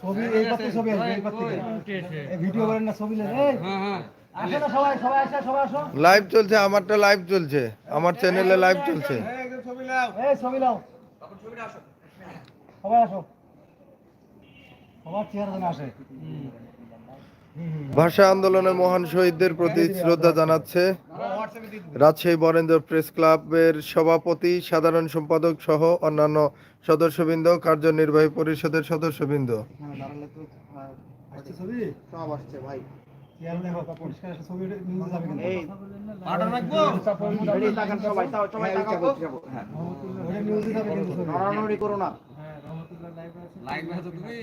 ছবি এই পাত্রে ছবি আসবে এই পাত্রে ভিডিও করেন না ছবি নেন। এই আসো না সবাই সবাই আসো সবাই আসো। লাইভ চলছে আমারটা লাইভ চলছে। আমার চ্যানেলে লাইভ চলছে। সবাই আসো। সবার চেহারা আসে। ভাষা আন্দোলনে মহান শহীদদের প্রতি শ্রদ্ধা জানাচ্ছে রাজশাহী বরেন্দ্র প্রেস ক্লাবের সভাপতি, সাধারণ সম্পাদক সহ অন্যান্য সদস্যবৃন্দ, কার্যনির্বাহী পরিষদের সদস্যবৃন্দ। লাইভ আছে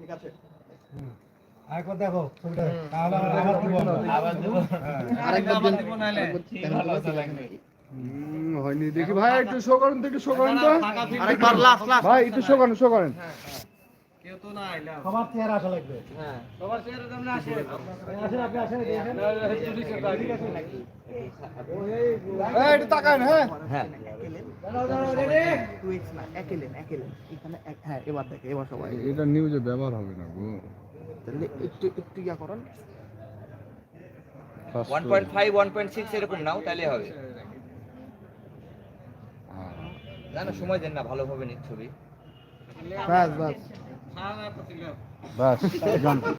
ঠিক আছে। আরেকবার দেখো ছবিটা। তাহলে আবার আবার দিব। আবার দিব। আরেকবার হয়নি। দেখি ভাই একটু শো করেন তো একটু শো করেন তো। আরেকবার লাস্ট লাস্ট ভাই একটু শো করেন শো করেন। সবার চেহারা আসা লাগবে। হ্যাঁ আসেন আপনি আসেন এদিকে এই একটু তাকান হ্যাঁ। হ্যাঁ। এটা নিউজে ব্যবহার হবে না গো। তাহলে একটু একটু ইয়া করেন। One point five one point six এরকম নাও তাহলে হবে। না না সময় দেন না ভালোভাবে নিক ছবি। বাস বাস। বাস